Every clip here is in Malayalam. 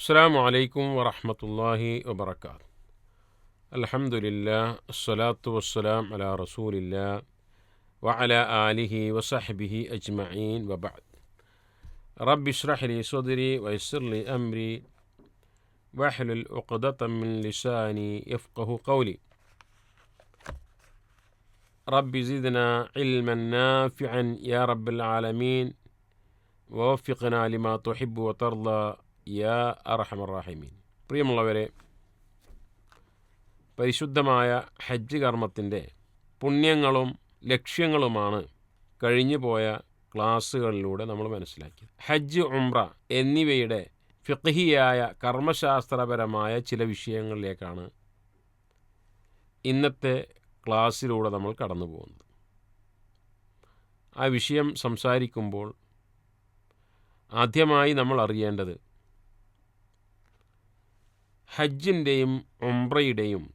السلام عليكم ورحمة الله وبركاته. الحمد لله الصلاة والسلام على رسول الله وعلى آله وصحبه أجمعين وبعد. رب اشرح لي صدري ويسر لي أمري واحلل عقدة من لساني يفقه قولي. رب زدنا علما نافعا يا رب العالمين ووفقنا لما تحب وترضى യാ അറഹമറാഹിമീൻ പ്രിയമുള്ളവരെ പരിശുദ്ധമായ ഹജ്ജ് കർമ്മത്തിന്റെ പുണ്യങ്ങളും ലക്ഷ്യങ്ങളുമാണ് കഴിഞ്ഞു പോയ ക്ലാസ്സുകളിലൂടെ നമ്മൾ മനസ്സിലാക്കി ഹജ്ജ് ഉംറ എന്നിവയുടെ ഫിഖഹിയായ കർമ്മശാസ്ത്രപരമായ ചില വിഷയങ്ങളിലേക്കാണ് ഇന്നത്തെ ക്ലാസ്സിലൂടെ നമ്മൾ കടന്നു പോകുന്നത്. ആ വിഷയം സംസാരിക്കുമ്പോൾ ആദ്യമായി നമ്മൾ അറിയേണ്ടത് ഹജ്ജിന്റെയും ഉംറയുടെയും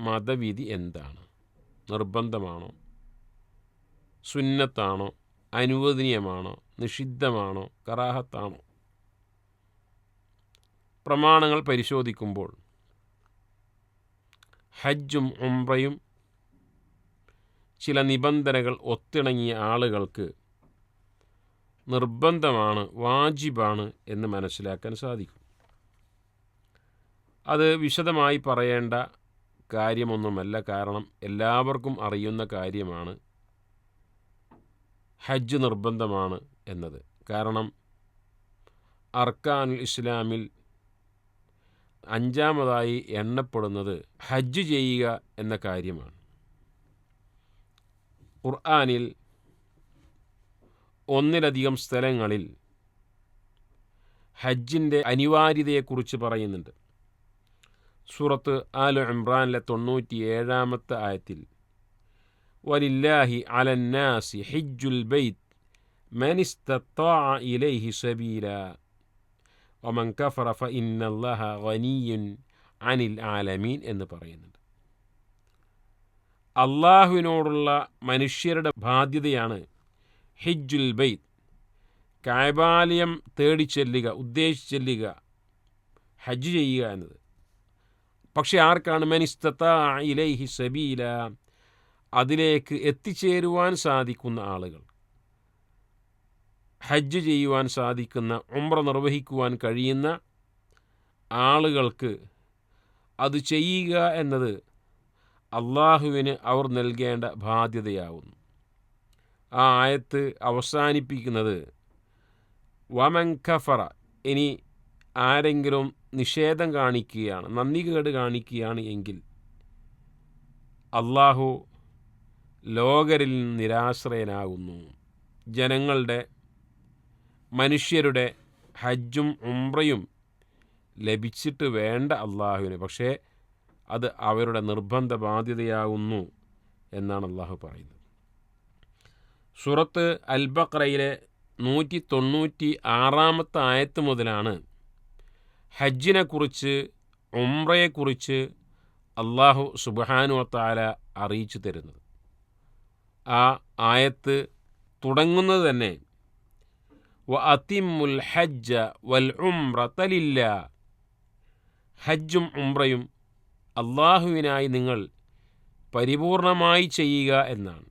മതവിധി എന്താണ്? നിർബന്ധമാണോ? സുന്നത്താണോ? അനുവദനീയമാണോ? നിഷിദ്ധമാണോ? കറാഹത്താണോ? പ്രമാണങ്ങൾ പരിശോധിക്കുമ്പോൾ ഹജ്ജും ഉംറയും ചില നിബന്ധനകൾ ഒത്തിണങ്ങിയ ആളുകൾക്ക് നിർബന്ധമാണ് വാജിബാണ് എന്ന് മനസ്സിലാക്കാൻ സാധിക്കും. അത് വിശദമായി പറയേണ്ട കാര്യമൊന്നുമല്ല. കാരണം എല്ലാവർക്കും അറിയുന്ന കാര്യമാണ്. ഹജ്ജ് നിർബന്ധമാണ് എന്നത്. കാരണം അർക്കാനുൽ ഇസ്ലാമിൽ അഞ്ചാമതായി എണ്ണപ്പെടുന്നത് ഹജ്ജ് ചെയ്യുക എന്ന കാര്യമാണ്. ഖുർആാനിൽ ഒന്നിലധികം സ്ഥലങ്ങളിൽ ഹജ്ജിന്റെ അനിവാര്യതയെക്കുറിച്ച് പറയുന്നുണ്ട്. സൂറത്ത് ആൽ ഇമ്രാനിലെ തൊണ്ണൂറ്റി ഏഴാമത്തെ ആയത്തിൽ വലില്ലാഹി അലന്നാസി ഹിജ്ജുൽ ബൈത്ത് മനിസ്തത്താ ഇലൈഹി സബീല. ഒമൻ കഫറ ഫ ഇന്നല്ലാഹ ഗനിയുൻ അനിൽ ആലമീൻ എന്ന് പറയുന്നുണ്ട്. അള്ളാഹുവിനോടുള്ള മനുഷ്യരുടെ ബാധ്യതയാണ് ഹിജ്ജുൽ ബൈത്ത്. കായബാലയം തേടി ചെല്ലുക ഉദ്ദേശിച്ച് ഹജ്ജ് ചെയ്യുക എന്നത്. പക്ഷെ ആർക്കാണ് മനിസ്തത്ത ഇലൈഹി സബീല അതിലേക്ക് എത്തിച്ചേരുവാൻ സാധിക്കുന്ന ആളുകൾ? ഹജ്ജ് ചെയ്യുവാൻ സാധിക്കുന്ന ഉംറ നിർവഹിക്കുവാൻ കഴിയുന്ന ആളുകൾക്ക് അത് ചെയ്യുക എന്നത് അള്ളാഹുവിന് അവർ നൽകേണ്ട ബാധ്യതയാവുന്നു. ആ ആയത്ത് അവസാനിപ്പിക്കുന്നത് വമൻ ഖഫറ ഇനി ആരെങ്കിലും നിഷേധം കാണിക്കുകയാണ് നന്ദികേട് കാണിക്കുകയാണ് എങ്കിൽ അള്ളാഹു ലോകരിൽ നിരാശ്രയനാകുന്നു. ജനങ്ങളുടെ മനുഷ്യരുടെ ഹജ്ജും ഉംറയും ലഭിച്ചിട്ട് വേണ്ട അള്ളാഹുവിന് പക്ഷേ അത് അവരുടെ നിർബന്ധ ബാധ്യതയാകുന്നു എന്നാണ് അള്ളാഹു പറയുന്നത്. സുറത്ത് അൽബക്രയിലെ നൂറ്റി തൊണ്ണൂറ്റി ആറാമത്തെ ആയത്ത് മുതലാണ് ഹജ്ജിനെക്കുറിച്ച് ഉംറയെക്കുറിച്ച് അള്ളാഹു സുബാനുവത്താല അറിയിച്ചു തരുന്നത്. ആ ആയത്ത് തുടങ്ങുന്നത് തന്നെ വ അതിമുൽ ഹജ്ജ വൽ ഉംറ തലില്ല ഹജ്ജും ഉംറയും അള്ളാഹുവിനായി നിങ്ങൾ പരിപൂർണമായി ചെയ്യുക എന്നാണ്.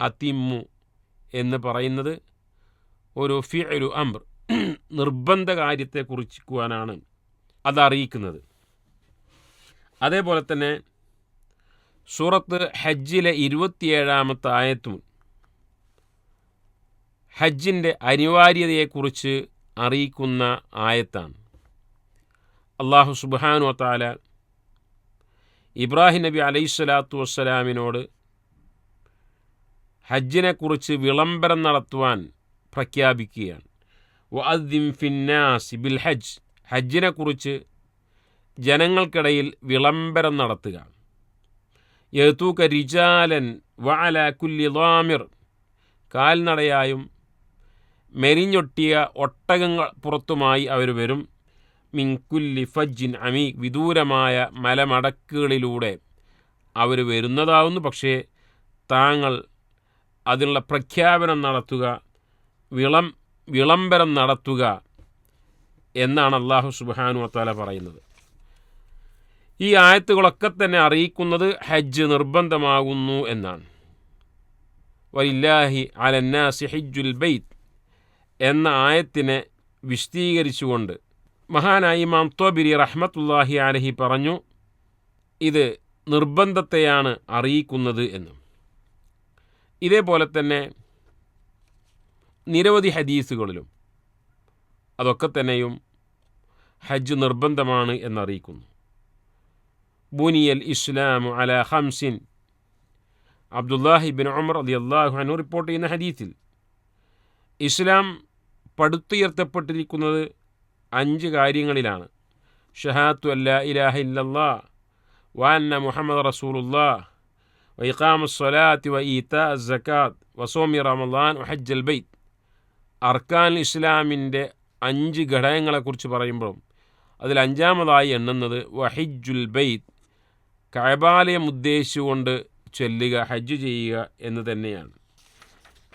അതിമ്മു എന്ന് പറയുന്നത് ഒരു ഫിഅലു അംർ നിർബന്ധ കാര്യത്തെ കുറിക്കുവാനാണ് അതറിയിക്കുന്നത് അതേപോലെ തന്നെ സൂറത്ത് ഹജ്ജിലെ ഇരുപത്തിയേഴാമത്തെ ആയത്തും ഹജ്ജിന്റെ അനിവാര്യതയെക്കുറിച്ച് അറിയിക്കുന്ന ആയത്താണ്. അള്ളാഹു സുബാനു താല ഇബ്രാഹിം നബി അലൈഹി സ്വലാത്തു വസ്സലാമിനോട് ഹജ്ജിനെക്കുറിച്ച് വിളംബരം നടത്തുവാൻ പ്രഖ്യാപിക്കുകയാണ്. വഅദ്ദിം ഫിന്നാസി ബിൽ ഹജ്ജ്. ഹജ്ജിനെക്കുറിച്ച് ജനങ്ങൾക്കിടയിൽ വിളംബരം നടത്തുക. യത്തൂക്ക റിജാലൻ വാല കുല്ലി ലാമിർ കാൽനടയായും മെരിഞ്ഞൊട്ടിയ ഒട്ടകങ്ങൾ പുറത്തുമായി അവർ വരും. മിൻകുല്ലി ഫജ്ജിൻ അമി വിദൂരമായ മലമടക്കുകളിലൂടെ അവർ വരുന്നതാവുന്നു. പക്ഷേ താങ്കൾ അതിനുള്ള പ്രഖ്യാപനം നടത്തുക വിളം വിളംബരം നടത്തുക എന്നാണ് അള്ളാഹു സുബാനു അത്താല പറയുന്നത്. ഈ ആയത്തുകളൊക്കെ തന്നെ അറിയിക്കുന്നത് ഹജ്ജ് നിർബന്ധമാകുന്നു എന്നാണ്. വലില്ലാഹി അലന്നാസി ഹജ്ജുൽ ബൈത്ത് എന്ന ആയത്തിനെ വിശദീകരിച്ചുകൊണ്ട് മഹാനായി ഇമാം തോബിരി റഹ്മത്തുല്ലാഹി അലഹി പറഞ്ഞു ഇത് നിർബന്ധത്തെയാണ് അറിയിക്കുന്നത് എന്നും. ഇതേപോലെ തന്നെ നിരവധി ഹദീസുകളിലും അതൊക്കെ തന്നെയും ഹജ്ജ് നിർബന്ധമാണ് എന്നറിയിക്കുന്നു. ബുനിയൽ ഇസ്ലാമു അല ഹംസിൻ Abdullah ibn Umar Ali Allah report ചെയ്യുന്ന ഹദീത്തിൽ ഇസ്ലാം പടുത്തുയർത്തപ്പെട്ടിരിക്കുന്നത് അഞ്ച് കാര്യങ്ങളിലാണ്. ഷഹാത്തു അല്ല ഇലാഹ ഇല്ലല്ലാ വാന്ന മുഹമ്മദ് റസൂലുല്ലാ വൈഖാമ സ്വലാത്ത് വ സക്കാത്ത് വസോമി റമദാൻ ഹജ്ജൽ ബൈത്ത്. അർക്കാൻ ഇസ്ലാമിന്റെ അഞ്ച് ഘടകങ്ങളെക്കുറിച്ച് പറയുമ്പോഴും അതിൽ അഞ്ചാമതായി എണ്ണുന്നത് വഹിജുൽ ബെയ്ത് കഴബാലയം ഉദ്ദേശിച്ചുകൊണ്ട് ചൊല്ലുക ഹജ്ജ് ചെയ്യുക എന്ന് തന്നെയാണ്.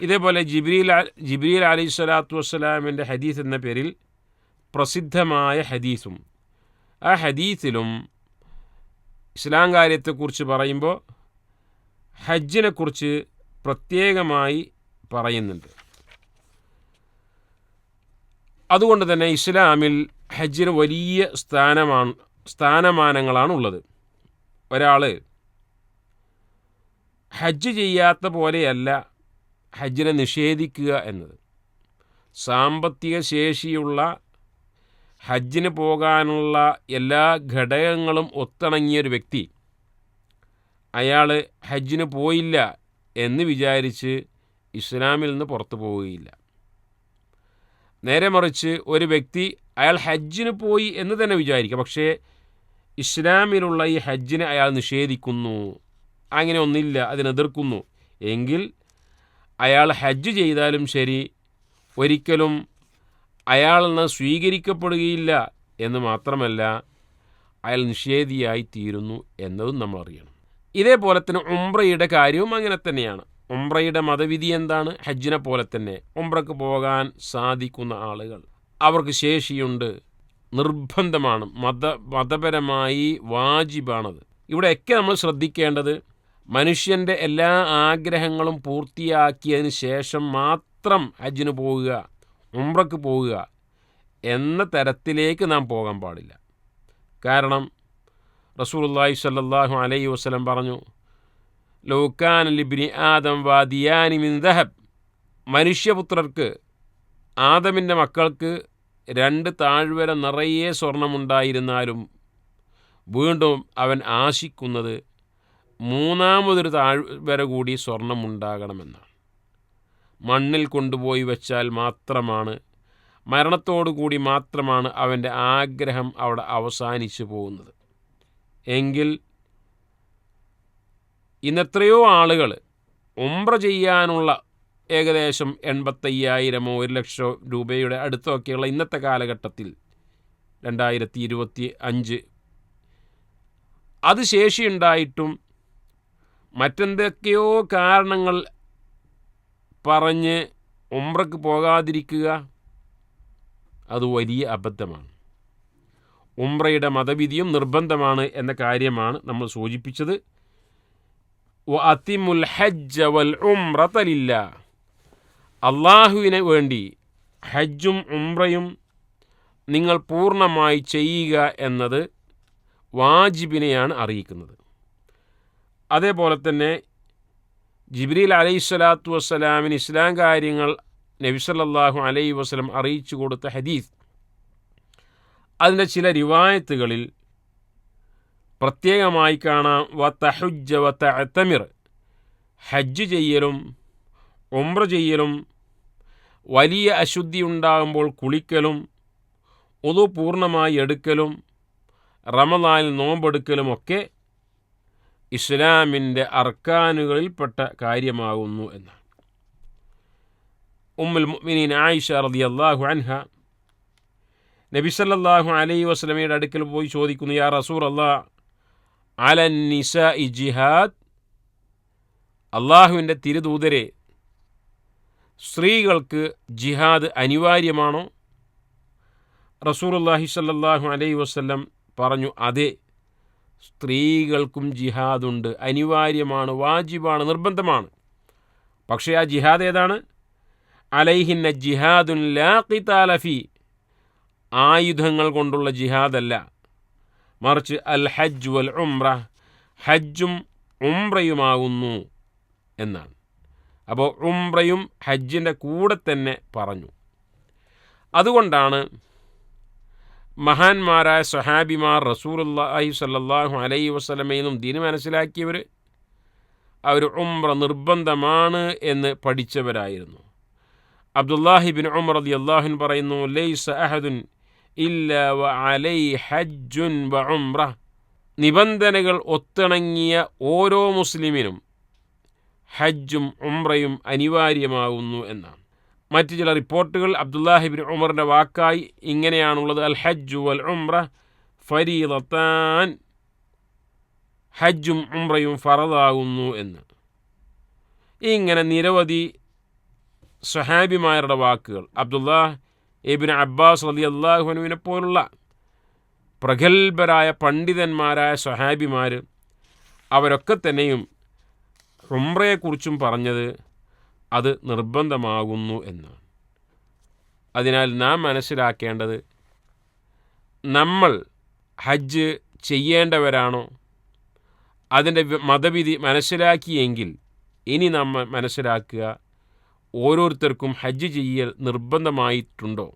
ഇതേപോലെ ജിബ്രീൽ ജിബ്രീൽ അലി സ്വലാത്തു വസ്സലാമിന്റെ ഹദീസ് എന്ന പേരിൽ പ്രസിദ്ധമായ ഹദീസും ആ ഹദീസിലും ഇസ്ലാം കാര്യത്തെക്കുറിച്ച് പറയുമ്പോൾ ഹജ്ജിനെക്കുറിച്ച് പ്രത്യേകമായി പറയുന്നുണ്ട്. അതുകൊണ്ട് തന്നെ ഇസ്ലാമിൽ ഹജ്ജിന് വലിയ സ്ഥാനമാണ് സ്ഥാനമാനങ്ങളാണുള്ളത്. ഒരാൾ ഹജ്ജ് ചെയ്യാത്ത പോലെയല്ല ഹജ്ജിനെ നിഷേധിക്കുക എന്നത്. സാമ്പത്തിക ശേഷിയുള്ള ഹജ്ജിന് പോകാനുള്ള എല്ലാ ഘടകങ്ങളും ഒത്തിണങ്ങിയൊരു വ്യക്തി അയാൾ ഹജ്ജിന് പോയില്ല എന്ന് വിചാരിച്ച് ഇസ്ലാമിൽ നിന്ന് പുറത്തു പോവുകയില്ല. നേരെ മറിച്ച് ഒരു വ്യക്തി അയാൾ ഹജ്ജിന് പോയി എന്ന് തന്നെ വിചാരിക്കുക പക്ഷേ ഇസ്ലാമിലുള്ള ഈ ഹജ്ജിനെ അയാൾ നിഷേധിക്കുന്നു. അങ്ങനെ ഒന്നില്ല അതിനെതിർക്കുന്നു എങ്കിൽ അയാൾ ഹജ്ജ് ചെയ്താലും ശരി ഒരിക്കലും അയാളെന്ന് സ്വീകരിക്കപ്പെടുകയില്ല എന്ന് മാത്രമല്ല അയാൾ നിഷേധിയായി തീരുന്നു എന്നതും നമ്മൾ അറിയണം. ഇതേപോലെ തന്നെ ഉംറയുടെ കാര്യവും അങ്ങനെ തന്നെയാണ്. ഉംറയുടെ മതവിധി എന്താണ്? ഹജ്ജിനെ പോലെ തന്നെ ഉംറക്ക് പോകാൻ സാധിക്കുന്ന ആളുകൾ. അവർക്ക് ശേഷിയുണ്ട് നിർബന്ധമാണ് മത മതപരമായി വാജിബാണത്. ഇവിടെയൊക്കെ നമ്മൾ ശ്രദ്ധിക്കേണ്ടത് മനുഷ്യന്റെ എല്ലാ ആഗ്രഹങ്ങളും പൂർത്തിയാക്കിയതിന് ശേഷം മാത്രം ഹജ്ജിന് പോവുക ഉംറക്ക് പോവുക എന്ന തരത്തിലേക്ക് നാം പോകാൻ പാടില്ല. കാരണം റസൂൽ റസൂലുള്ളാഹി സ്വല്ലല്ലാഹു അലൈഹി വസ്ലം പറഞ്ഞു ലൗക്കാൻ ലിബിനി ആദം വാദിയാനി മിൻ മനുഷ്യപുത്രർക്ക് ആദമിന്റെ മക്കൾക്ക് രണ്ട് താഴ്വര നിറയെ സ്വർണമുണ്ടായിരുന്നാലും വീണ്ടും അവൻ ആശിക്കുന്നത് മൂന്നാമതൊരു താഴ്വര കൂടി സ്വർണമുണ്ടാകണമെന്നാണ്. മണ്ണിൽ കൊണ്ടുപോയി വച്ചാൽ മാത്രമാണ് മരണത്തോടു കൂടി മാത്രമാണ് അവന്റെ ആഗ്രഹം അവിടെ അവസാനിച്ചു പോകുന്നത്. എങ്കിൽ ഇന്നെത്രയോ ആളുകൾ ഉംറ ചെയ്യാനുള്ള ഏകദേശം എൺപത്തയ്യായിരമോ ഒരു ലക്ഷമോ രൂപയുടെ അടുത്തൊക്കെയുള്ള ഇന്നത്തെ കാലഘട്ടത്തിൽ രണ്ടായിരത്തി ഇരുപത്തി അഞ്ച് അത് ശേഷിയുണ്ടായിട്ടും മറ്റെന്തൊക്കെയോ കാരണങ്ങൾ പറഞ്ഞ് ഉംറക്ക് പോകാതിരിക്കുക അത് വലിയ അബദ്ധമാണ്. ഉംറയുടെ മതവിധിയും നിർബന്ധമാണ് എന്ന കാര്യമാണ് നമ്മൾ സൂചിപ്പിച്ചത്. അതിമുൽ ഹജ്ജ വൽ ഉംറതലില്ല അള്ളാഹുവിന് വേണ്ടി ഹജ്ജും ഉംറയും നിങ്ങൾ പൂർണമായി ചെയ്യുക എന്നത് വാജിബിനെയാണ് അറിയിക്കുന്നത്. അതേപോലെ തന്നെ ജിബ്രീൽ അലൈഹി സ്വലാത്തു വസ്സലാമിന് ഇസ്ലാം കാര്യങ്ങൾ നബിസല്ലാഹു അലൈഹി വസ്ലം അറിയിച്ചു കൊടുത്ത ഹദീസ്. അതിന്റെ ചില റിവായത്തുകളിൽ പ്രത്യേകമായി കാണാം. വ തഹുജ വ തമിർ ഹജ്ജ് ചെയ്യലും ഉംറ ചെയ്യലും വലിയ അശുദ്ധി ഉണ്ടാകുമ്പോൾ കുളിക്കലും ഒതു പൂർണമായി എടുക്കലും റമദാനിൽ നോമ്പെടുക്കലുമൊക്കെ ഇസ്ലാമിന്റെ അർക്കാനുകളിൽപ്പെട്ട കാര്യമാകുന്നു എന്നാണ്. ഉമ്മുൽ മുഅ്മിനീൻ ആയിഷ റളിയല്ലാഹു അൻഹ നബി സല്ലല്ലാഹു അലൈഹി വസല്ലമയുടെ അടുക്കൽ പോയി ചോദിക്കുന്നു യാ റസൂർ അല്ലാ അലൻ നിസ ഇ ജിഹാദ്. അള്ളാഹുവിന്റെ തിരുദൂതരെ സ്ത്രീകൾക്ക് ജിഹാദ് അനിവാര്യമാണോ? റസൂലുള്ളാഹി സല്ലാഹു അലൈ വസല്ലം പറഞ്ഞു അതെ സ്ത്രീകൾക്കും ജിഹാദുണ്ട് അനിവാര്യമാണ് വാജിബാണ് നിർബന്ധമാണ്. പക്ഷേ ആ ജിഹാദ് ഏതാണ്? അലൈഹിന്ന ജിഹാദുൻ ലാ ഖിതാലഫി ആയുധങ്ങൾ കൊണ്ടുള്ള ജിഹാദല്ല. മറിച്ച് അൽ ഹജ്ജ് വൽ ഉംറ ഹജ്ജും ഉംറയുമാകുന്നു എന്നാണ്. അപ്പോൾ ഉംറയും ഹജ്ജിന്റെ കൂടെ തന്നെ പറഞ്ഞു. അതുകൊണ്ടാണ് മഹാന്മാരായ സഹാബിമാർ റസൂലുള്ളാഹി സ്വല്ലല്ലാഹു അലൈഹി വസല്ലമയിൽ നിന്നും ദീന് മനസ്സിലാക്കിയവർ അവർ ഉംറ നിർബന്ധമാണ് എന്ന് പഠിച്ചവരായിരുന്നു. അബ്ദുല്ലാഹിബിൻ ഉമർ അലി അള്ളാഹുൻ പറയുന്നു ലൈസ അഹദുൻ ഇല്ല അലൈ ഹജ്ജുൻ ഉംറ. നിബന്ധനകൾ ഒത്തിണങ്ങിയ ഓരോ മുസ്ലിമിനും ഹജ്ജും ഉംറയും അനിവാര്യമാകുന്നു എന്നാണ്. മറ്റു ചില റിപ്പോർട്ടുകൾ അബ്ദുല്ലാഹിബിൻ ഉമറിന്റെ വാക്കായി ഇങ്ങനെയാണുള്ളത്. അൽ ഹജ്ജു വൽ ഉംറ ഫരീദത്താൻ. ഹജ്ജും ഉംറയും ഫറദാകുന്നു എന്ന്. ഇങ്ങനെ നിരവധി സഹാബിമാരുടെ വാക്കുകൾ അബ്ദുല്ലാഹ് എബിൻ അബ്ബാസ് അലി അള്ളാഹുനുവിനെ പോലുള്ള പ്രഗത്ഭരായ പണ്ഡിതന്മാരായ സഹാബിമാർ അവരൊക്കെ തന്നെയും ഹുംറയെക്കുറിച്ചും പറഞ്ഞത് അത് നിർബന്ധമാകുന്നു എന്നാണ്. അതിനാൽ നാം മനസ്സിലാക്കേണ്ടത് നമ്മൾ ഹജ്ജ് ചെയ്യേണ്ടവരാണോ? അതിന്റെ മതവിധി മനസ്സിലാക്കിയെങ്കിൽ ഇനി നമ്മൾ മനസ്സിലാക്കുക ഓരോരുത്തർക്കും ഹജ്ജ് ചെയ്യൽ നിർബന്ധമായിട്ടുണ്ടോ?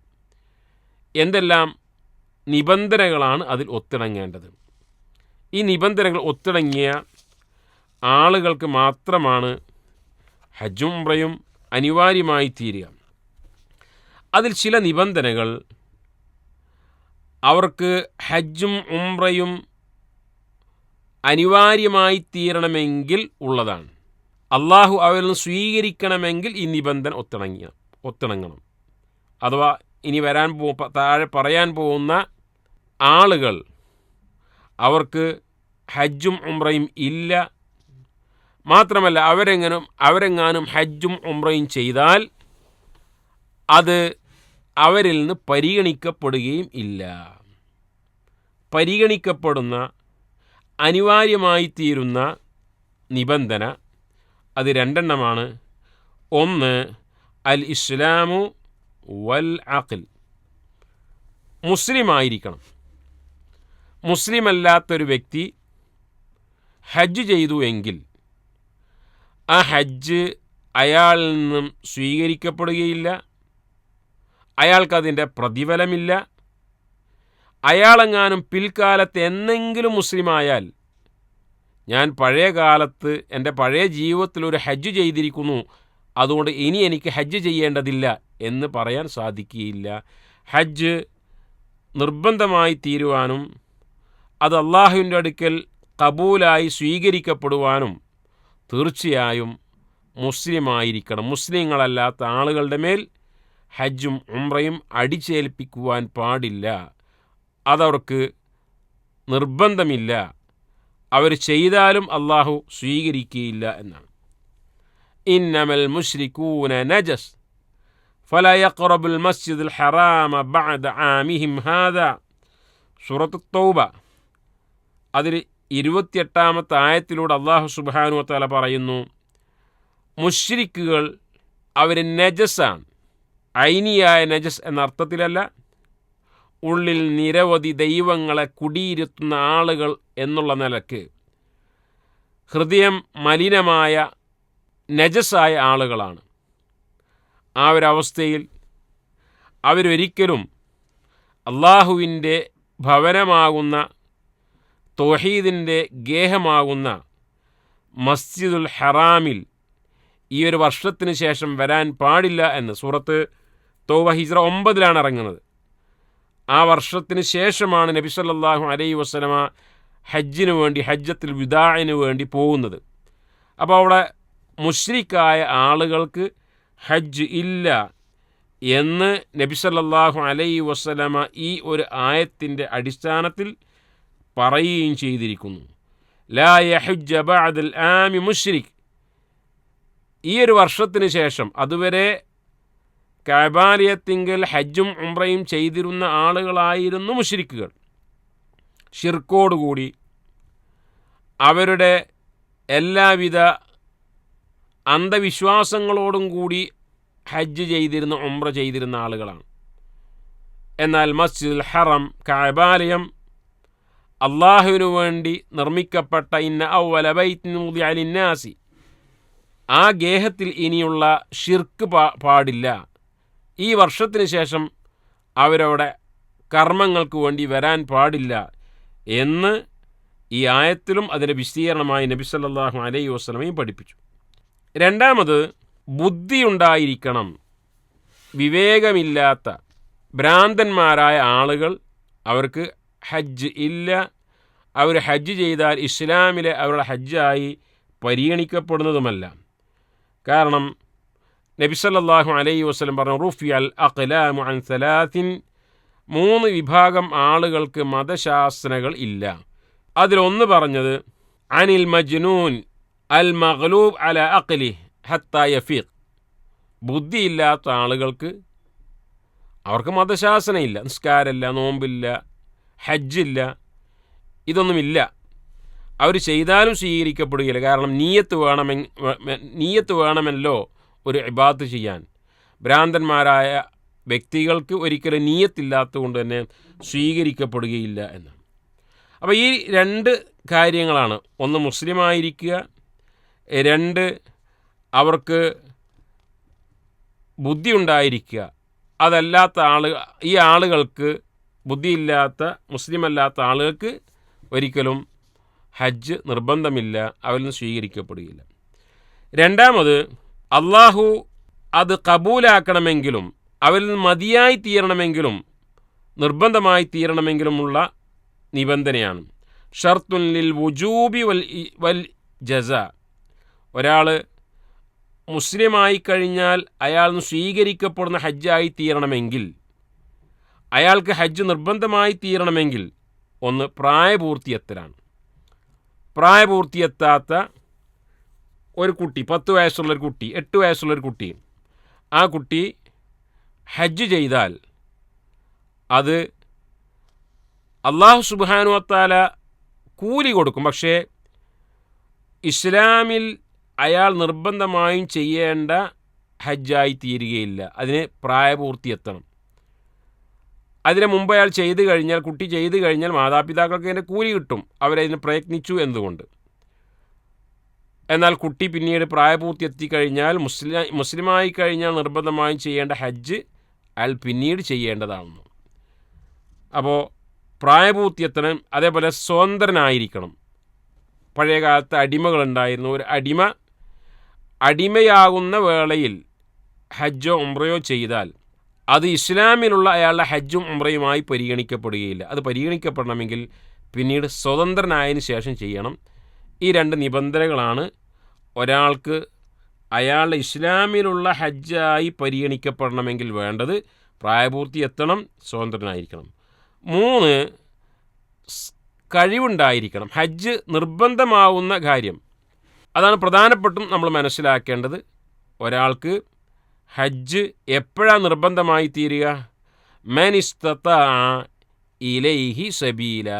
എന്തെല്ലാം നിബന്ധനകളാണ് അതിൽ ഒത്തിണങ്ങേണ്ടത്? ഈ നിബന്ധനകൾ ഒത്തിണങ്ങിയ ആളുകൾക്ക് മാത്രമാണ് ഹജ്ജും ഉംറയും അനിവാര്യമായി തീരുക. അതിൽ ചില നിബന്ധനകൾ അവർക്ക് ഹജ്ജും ഉംറയും അനിവാര്യമായി തീരണമെങ്കിൽ ഉള്ളതാണ്. അള്ളാഹു അവരിൽ നിന്ന് സ്വീകരിക്കണമെങ്കിൽ ഈ നിബന്ധന ഒത്തിണങ്ങിയ ഒത്തിണങ്ങണം. അഥവാ ഇനി വരാൻ പോ താഴെ പറയാൻ പോകുന്ന ആളുകൾ അവർക്ക് ഹജ്ജും ഉംറയും ഇല്ല. മാത്രമല്ല അവരെങ്ങനും അവരെങ്ങാനും ഹജ്ജും ഉംറയും ചെയ്താൽ അത് അവരിൽ നിന്ന് പരിഗണിക്കപ്പെടുകയും ഇല്ല. പരിഗണിക്കപ്പെടുന്ന അനിവാര്യമായി തീരുന്ന നിബന്ധന അത് രണ്ടെണ്ണമാണ്. ഒന്ന് അൽ ഇസ്ലാമു വൽ അഖിൽ മുസ്ലിമായിരിക്കണം. മുസ്ലിമല്ലാത്തൊരു വ്യക്തി ഹജ്ജ് ചെയ്തു എങ്കിൽ ആ ഹജ്ജ് അയാളിൽ നിന്നും സ്വീകരിക്കപ്പെടുകയില്ല. അയാൾക്കതിന്റെ പ്രതിഫലമില്ല. അയാളെങ്ങാനും പിൽക്കാലത്ത് എന്നെങ്കിലും മുസ്ലിമായാൽ ഞാൻ പഴയ കാലത്ത് എന്റെ പഴയ ജീവിതത്തിൽ ഒരു ഹജ്ജ് ചെയ്തിരിക്കുന്നു. അതുകൊണ്ട് ഇനി എനിക്ക് ഹജ്ജ് ചെയ്യേണ്ടതില്ല എന്ന് പറയാൻ സാധിക്കുകയില്ല. ഹജ്ജ് നിർബന്ധമായി തീരുവാനും അത് അള്ളാഹുവിന്റെ അടുക്കൽ കബൂലായി സ്വീകരിക്കപ്പെടുവാനും തീർച്ചയായും മുസ്ലിമായിരിക്കണം. മുസ്ലിങ്ങളല്ലാത്ത ആളുകളുടെ മേൽ ഹജ്ജും ഉംറയും അടിച്ചേൽപ്പിക്കുവാൻ പാടില്ല. അതവർക്ക് നിർബന്ധമില്ല. അവർ ചെയ്താലും അള്ളാഹു സ്വീകരിക്കുകയില്ല എന്നാണ്. ഇന്നമൽ മുഷ്രിക്കൂന നജസ്. ഫലയഖറബുൽ മസ്ജിദുൽ ഹറാമ ബഅദ ആമിഹിം ഹാദ. സൂറത്ത് തൗബ. അതിൽ ഇരുപത്തിയെട്ടാമത്തെ ആയത്തിലൂടെ അള്ളാഹു സുബാനു തല പറയുന്നു മുഷ്രിക്കുകൾ അവർ നജസാണ്. ഐനിയായ നജസ് എന്ന അർത്ഥത്തിലല്ല ഉള്ളിൽ നിരവധി ദൈവങ്ങളെ കുടിയിരുത്തുന്ന ആളുകൾ എന്നുള്ള നിലയ്ക്ക്. ഹൃദയം മലിനമായ നജസായ ആളുകളാണ്. ആ ഒരവസ്ഥയിൽ അവരൊരിക്കലും അള്ളാഹുവിന്റെ ഭവനമാകുന്ന തോഹീദിന്റെ ഗേഹമാകുന്ന മസ്ജിദുൽ ഹറാമിൽ ഈ ഒരു വർഷത്തിന് ശേഷം വരാൻ പാടില്ല എന്ന് സൂറത്ത് തോവ ഹിജ്ര ഒമ്പതിലാണ് ഇറങ്ങുന്നത്. ആ വർഷത്തിന് ശേഷമാണ് നബി സല്ലാഹു അലൈ വസ്ലമ ഹജ്ജിന് വേണ്ടി ഹജ്ജത്തിൽ വിദായന് വേണ്ടി പോകുന്നത്. അപ്പോൾ അവിടെ മുഷ്രിക്കായ ആളുകൾക്ക് ഹജ്ജ് ഇല്ല എന്ന് നബി സല്ലാഹു അലൈ വസ്ലമ ഈ ഒരു ആയത്തിന്റെ അടിസ്ഥാനത്തിൽ പറയുകയും ചെയ്തിരിക്കുന്നു. ലാ യഹുജ്ജ ബഅദൽ ആമി മുഷ്രിഖ് ഈ ഒരു വർഷത്തിന് ശേഷം അതുവരെ കബാലയത്തിങ്കൽ ഹജ്ജും ഉംറയും ചെയ്തിരുന്ന ആളുകളായിരുന്നു മുഷിരിക്കുകൾ. ഷിർക്കോടുകൂടി അവരുടെ എല്ലാവിധ അന്ധവിശ്വാസങ്ങളോടും കൂടി ഹജ്ജ് ചെയ്തിരുന്ന ഉംറ ചെയ്തിരുന്ന ആളുകളാണ്. എന്നാൽ മസ്ജിദുൽ ഹറം കാബാലയം അള്ളാഹുവിനു വേണ്ടി നിർമ്മിക്കപ്പെട്ട ഇന്ന ഔവല അലിന്നാസി ആ ഗേഹത്തിൽ ഇനിയുള്ള ഷിർക്ക് പാടില്ല. ഈ വർഷത്തിന് ശേഷം അവരവിടെ കർമ്മങ്ങൾക്ക് വേണ്ടി വരാൻ പാടില്ല എന്ന് ഈ ആയത്തിലും അതിന്റെ വിശദീകരണമായി നബി സല്ലാഹു അലൈഹി വസ്ലമയും പഠിപ്പിച്ചു. രണ്ടാമത് ബുദ്ധിയുണ്ടായിരിക്കണം. വിവേകമില്ലാത്ത ഭ്രാന്തന്മാരായ ആളുകൾ അവർക്ക് ഹജ്ജ് ഇല്ല. അവർ ഹജ്ജ് ചെയ്താൽ ഇസ്ലാമിലെ അവരുടെ ഹജ്ജായി പരിഗണിക്കപ്പെടുന്നതുമല്ല. കാരണം നബി സല്ലല്ലാഹു അലൈഹി വസല്ലം പറഞ്ഞു റുഫി അൽ അഖ്ലാമു അൻ സലാത്തിൻ. മൂന്ന് വിഭാഗം ആളുകൾക്ക് മതശാസ്ത്രകൾ ഇല്ല. അതിലൊന്ന് പറഞ്ഞത് അനിൽ മജ്നൂൻ അൽ മഗ്ലൂബ് അല അഖ്ലി ഹത്ത യഫീഖ്. ബുദ്ധിയില്ലാത്ത ആളുകൾക്ക് അവർക്ക് മതശാസനയില്ല നിസ്കാരമില്ല നോമ്പില്ല ഹജ്ജില്ല ഇതൊന്നുമില്ല. അവർ ചെയ്താലും സ്വീകരിക്കപ്പെടുകയില്ല. കാരണം നീയത്ത് വേണമെ നീയത്ത് വേണമല്ലോ ഒരു ഇബാത്ത് ചെയ്യാൻ. ഭ്രാന്തന്മാരായ വ്യക്തികൾക്ക് ഒരിക്കലും നീയത്തില്ലാത്തതുകൊണ്ട് തന്നെ സ്വീകരിക്കപ്പെടുകയില്ല എന്നാണ് അപ്പോൾ ഈ രണ്ട് കാര്യങ്ങളാണ്. ഒന്ന് മുസ്ലിമായിരിക്കുക രണ്ട് അവർക്ക് ബുദ്ധി ഉണ്ടായിരിക്കുക അതല്ലാത്ത ആൾ ഈ ആളുകൾക്ക് ബുദ്ധിയില്ലാത്ത മുസ്ലിം അല്ലാത്ത ആളുകൾക്ക് ഒരിക്കലും ഹജ്ജ് നിർബന്ധമില്ല അവരിൽ നിന്ന് സ്വീകരിക്കപ്പെടുകയില്ല. രണ്ടാമത് അള്ളാഹു അത് കബൂലാക്കണമെങ്കിലും അവരിൽ മതിയായി തീരണമെങ്കിലും നിർബന്ധമായി തീരണമെങ്കിലുമുള്ള നിബന്ധനയാണ്. ഷർത്തുൻ ലിൽ വുജൂബി വൽ വൽ ജസ. ഒരാൾ മുസ്ലിമായി കഴിഞ്ഞാൽ അയാൾ സ്വീകരിക്കപ്പെടുന്ന ഹജ്ജായി തീരണമെങ്കിൽ അയാൾക്ക് ഹജ്ജ് നിർബന്ധമായി തീരണമെങ്കിൽ ഒന്ന് പ്രായപൂർത്തിയെത്തലാണ്. പ്രായപൂർത്തിയെത്താത്ത ഒരു കുട്ടി പത്ത് വയസ്സുള്ളൊരു കുട്ടി എട്ട് വയസ്സുള്ളൊരു കുട്ടി ആ കുട്ടി ഹജ്ജ് ചെയ്താൽ അത് അള്ളാഹു സുബാനുവത്താല കൂലി കൊടുക്കും. പക്ഷേ ഇസ്ലാമിൽ അയാൾ നിർബന്ധമായും ചെയ്യേണ്ട ഹജ്ജായി തീരുകയില്ല. അതിന് പ്രായപൂർത്തിയെത്തണം. അതിന് മുമ്പ് അയാൾ ചെയ്തു കഴിഞ്ഞാൽ കുട്ടി ചെയ്തു കഴിഞ്ഞാൽ മാതാപിതാക്കൾക്ക് അതിന്റെ കൂലി കിട്ടും. അവരതിന് പ്രയത്നിച്ചു എന്തുകൊണ്ട്? എന്നാൽ കുട്ടി പിന്നീട് പ്രായപൂർത്തി എത്തിക്കഴിഞ്ഞാൽ മുസ്ലിം മുസ്ലിമായി കഴിഞ്ഞാൽ നിർബന്ധമായും ചെയ്യേണ്ട ഹജ്ജ് അയാൾ പിന്നീട് ചെയ്യേണ്ടതാണെന്ന്. അപ്പോൾ പ്രായപൂർത്തി എത്തണം അതേപോലെ സ്വതന്ത്രനായിരിക്കണം. പഴയ കാലത്ത് അടിമകളുണ്ടായിരുന്നു. ഒരു അടിമ അടിമയാകുന്ന വേളയിൽ ഹജ്ജോ ഉംറയോ ചെയ്താൽ അത് ഇസ്ലാമിലുള്ള അയാളുടെ ഹജ്ജും ഉംറയുമായി പരിഗണിക്കപ്പെടുകയില്ല. അത് പരിഗണിക്കപ്പെടണമെങ്കിൽ പിന്നീട് സ്വതന്ത്രനായതിനു ശേഷം ചെയ്യണം. ഈ രണ്ട് നിബന്ധനകളാണ് ഒരാൾക്ക് അയാളുടെ ഇസ്ലാമിലുള്ള ഹജ്ജായി പരിഗണിക്കപ്പെടണമെങ്കിൽ വേണ്ടത് പ്രായപൂർത്തി എത്തണം സ്വതന്ത്രനായിരിക്കണം. മൂന്ന് കഴിവുണ്ടായിരിക്കണം. ഹജ്ജ് നിർബന്ധമാവുന്ന കാര്യം. അതാണ് പ്രധാനപ്പെട്ടും നമ്മൾ മനസ്സിലാക്കേണ്ടത്. ഒരാൾക്ക് ഹജ്ജ് എപ്പോഴാണ് നിർബന്ധമായി തീരുക? മനിസ്തത ഇലൈഹി സബീല.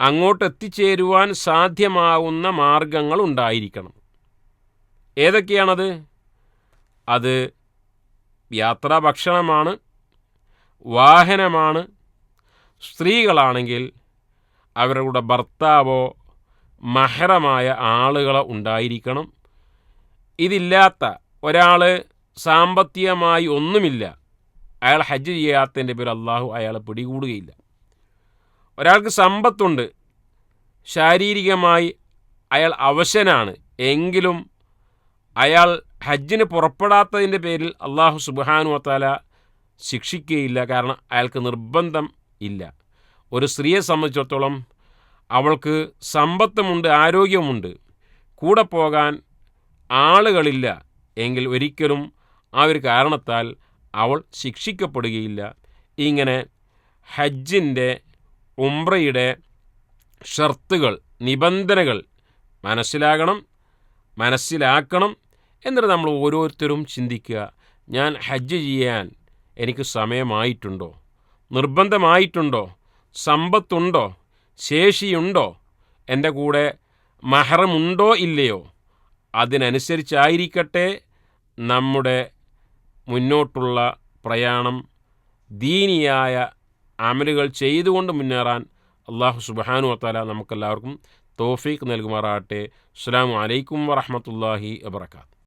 അങ്ങോട്ട് എത്തിച്ചേരുവാൻ സാധ്യമാവുന്ന മാർഗങ്ങൾ ഉണ്ടായിരിക്കണം. ഏതൊക്കെയാണത്? അത് യാത്രാ ഭക്ഷണമാണ് വാഹനമാണ് സ്ത്രീകളാണെങ്കിൽ അവരുടെ ഭർത്താവോ മഹരമായ ആളുകളോ ഉണ്ടായിരിക്കണം. ഇതില്ലാത്ത ഒരാൾ സാമ്പത്തികമായി ഒന്നുമില്ല. അയാൾ ഹജ്ജ് ചെയ്യാത്തതിന്റെ പേര് അള്ളാഹു അയാളെ പിടികൂടുകയില്ല. ഒരാൾക്ക് സമ്പത്തുണ്ട്. ശാരീരികമായി അയാൾ അവശനാണ്. എങ്കിലും അയാൾ ഹജ്ജിന് പുറപ്പെടാത്തതിന്റെ പേരിൽ അള്ളാഹു സുബാനു വത്താല ശിക്ഷിക്കുകയില്ല. കാരണം അയാൾക്ക് നിർബന്ധം ഇല്ല. ഒരു സ്ത്രീയെ സംബന്ധിച്ചിടത്തോളം അവൾക്ക് സമ്പത്തുമുണ്ട് ആരോഗ്യമുണ്ട് കൂടെ പോകാൻ ആളുകളില്ല. എങ്കിൽ ഒരിക്കലും ആ ഒരു കാരണത്താൽ അവൾ ശിക്ഷിക്കപ്പെടുകയില്ല. ഇങ്ങനെ ഹജ്ജിന്റെ ഉംറയുടെ ഷർത്തുകൾ നിബന്ധനകൾ മനസ്സിലാകണം മനസ്സിലാക്കണം എന്നിട്ട് നമ്മൾ ഓരോരുത്തരും ചിന്തിക്കുക ഞാൻ ഹജ്ജ് ചെയ്യാൻ എനിക്ക് സമയമായിട്ടുണ്ടോ? നിർബന്ധമായിട്ടുണ്ടോ? സമ്പത്തുണ്ടോ? ശേഷിയുണ്ടോ? എന്റെ കൂടെ മഹറമുണ്ടോ ഇല്ലയോ? അതിനനുസരിച്ചായിരിക്കട്ടെ നമ്മുടെ മുന്നോട്ടുള്ള പ്രയാണം ദീനിയായ അമലുകൾ ചെയ്തുകൊണ്ട് മുന്നേറാൻ അള്ളാഹു സുബാനു വത്താല നമുക്കെല്ലാവർക്കും തോഫീക്ക് നൽകുമാറാകട്ടെ. അസ്സാം വലൈക്കും വറഹമത്തല്ലാഹി വബർക്കാത്തു